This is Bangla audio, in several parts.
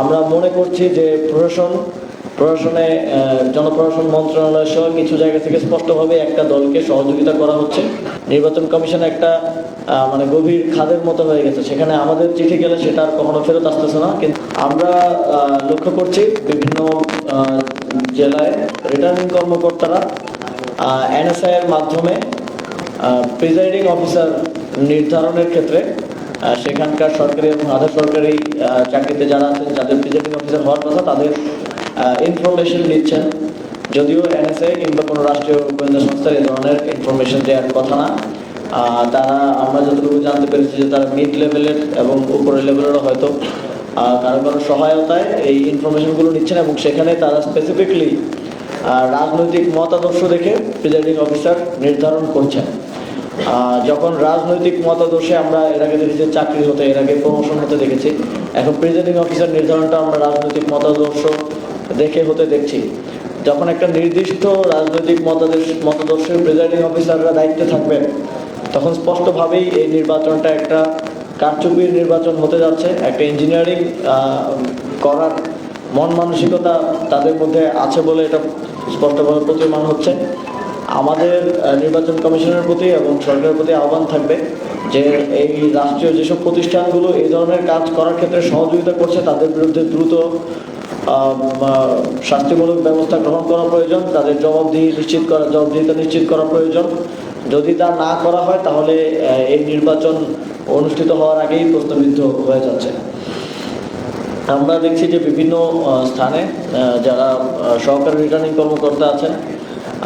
আমরা মনে করছি যে প্রশাসন, প্রশাসনে জনপ্রশাসন মন্ত্রণালয় সহ কিছু জায়গা থেকে স্পষ্টভাবে একটা দলকে সহযোগিতা করা হচ্ছে। নির্বাচন কমিশন একটা মানে গভীর খাদের মতো হয়ে গেছে। সেখানে আমাদের চিঠি গেলে সেটা আর কখনো ফেরত আসতেছে না। কিন্তু আমরা লক্ষ্য করছি বিভিন্ন জেলায় রিটার্নিং কর্মকর্তারা এনএসআই এর মাধ্যমে প্রিজাইডিং অফিসার নির্ধারণের ক্ষেত্রে সেখানকার সরকারি এবং আধা সরকারি চাকরিতে যারা আছেন, যাদের প্রিজাইডিং অফিসার হওয়ার কথা, তাদের ইনফরমেশন নিচ্ছেন। যদিও এনএসএ কিংবা কোনো রাষ্ট্রীয় গোয়েন্দা সংস্থার এই ধরনের ইনফরমেশন দেওয়ার কথা না। তারা, আমরা যতটুকু জানতে পেরেছি যে তারা মিড লেভেলের এবং উপরের লেভেলেরও হয়তো কারও কারও সহায়তায় এই ইনফরমেশনগুলো নিচ্ছেন এবং সেখানে তারা স্পেসিফিকলি রাজনৈতিক মতাদর্শ দেখে প্রিজাইডিং অফিসার নির্ধারণ করছেন। যখন রাজনৈতিক মতাদর্শে আমরা এর আগে দেখেছি চাকরি হতে এর আগে প্রমোশন হতে দেখেছি, এখন প্রিজাইডিং অফিসার নির্ধারণটা আমরা রাজনৈতিক মতাদর্শ দেখে হতে দেখছি। যখন একটা নির্দিষ্ট রাজনৈতিক মতাদর্শ মতাদর্শের প্রিজাইডিং অফিসাররা দায়িত্বে থাকবেন, তখন স্পষ্টভাবেই এই নির্বাচনটা একটা কারচুপির নির্বাচন হতে যাচ্ছে, একটা ইঞ্জিনিয়ারিং করার মন মানসিকতা তাদের মধ্যে আছে বলে এটা স্পষ্টভাবে প্রতীয়মান হচ্ছে। আমাদের নির্বাচন কমিশনের প্রতি এবং সরকারের প্রতি আহ্বান থাকবে যে এই রাষ্ট্রীয় যেসব প্রতিষ্ঠানগুলো এই ধরনের কাজ করার ক্ষেত্রে সহযোগিতা করছে, তাদের বিরুদ্ধে দ্রুত শাস্তিমূলক ব্যবস্থা গ্রহণ করা প্রয়োজন, তাদের জবাবদিহি নিশ্চিত করা, জবাবদিহিতা নিশ্চিত করা প্রয়োজন। যদি তা না করা হয়, তাহলে এই নির্বাচন অনুষ্ঠিত হওয়ার আগেই প্রশ্নবিদ্ধ হয়ে যাচ্ছে। আমরা দেখছি যে বিভিন্ন স্থানে যারা সহকারী রিটার্নিং কর্মকর্তা আছেন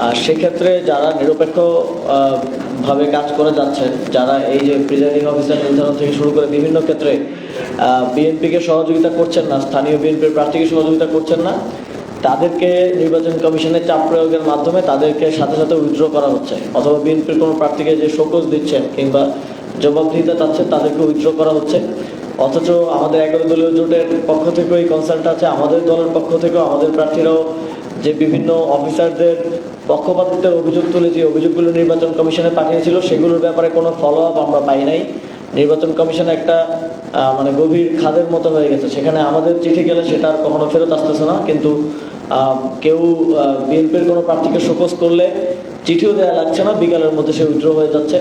আর সেক্ষেত্রে যারা নিরপেক্ষ ভাবে কাজ করে যাচ্ছেন, যারা এই যে প্রিজাইডিং অফিসার নির্ধারণ থেকে শুরু করে বিভিন্ন ক্ষেত্রে বিএনপিকে সহযোগিতা করছেন না, স্থানীয় বিএনপির প্রার্থীকে সহযোগিতা করছেন না, তাদেরকে নির্বাচন কমিশনের চাপ প্রয়োগের মাধ্যমে তাদেরকে সাথে সাথে উইথড্র করা হচ্ছে। অথবা বিএনপির কোনো প্রার্থীকে যে শোকজ দিচ্ছেন কিংবা জবাবদিহিতা চাচ্ছেন, তাদেরকে উইথড্র করা হচ্ছে। অথচ আমাদের এগারো দলীয় জোটের পক্ষ থেকেও এই কনসার্নটা আছে, আমাদের দলের পক্ষ থেকেও আমাদের প্রার্থীরাও যে বিভিন্ন অফিসারদের পক্ষপাতিত্বের অভিযোগ তুলে যে অভিযোগগুলো নির্বাচন কমিশনে পাঠিয়েছিল, সেগুলোর ব্যাপারে কোনো ফলো আপ আমরা পাই নাই। নির্বাচন কমিশন একটা মানে গভীর খাদের মতো হয়ে গেছে। সেখানে আমাদের চিঠি গেলে সেটা আর কখনো ফেরত আসতেছে না। কিন্তু কেউ বিএনপির কোনো প্রার্থীকে শোকজ করলে চিঠিও দেওয়া লাগছে না। বিকালের মধ্যে সে উইথড্র হয়ে যাচ্ছে।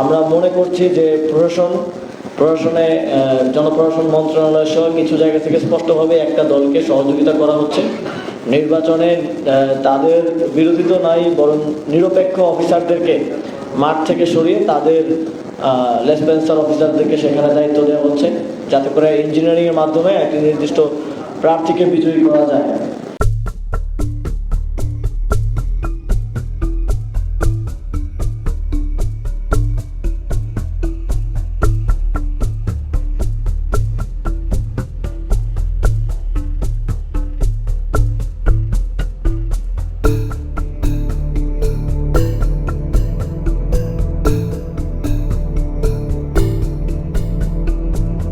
আমরা মনে করছি যে প্রশাসন প্রশাসনে জনপ্রশাসন মন্ত্রণালয় সহ কিছু জায়গা থেকে স্পষ্টভাবে একটা দলকে সহযোগিতা করা হচ্ছে। নির্বাচনে তাদের বিরোধী তো নাই, বরং নিরপেক্ষ অফিসারদেরকে মাঠ থেকে সরিয়ে তাদের লেসপেন্সার অফিসারদেরকে সেখানে দায়িত্ব দেওয়া হচ্ছে, যাতে করে ইঞ্জিনিয়ারিংয়ের মাধ্যমে একটি নির্দিষ্ট প্রার্থীকে বিজয়ী করা যায়।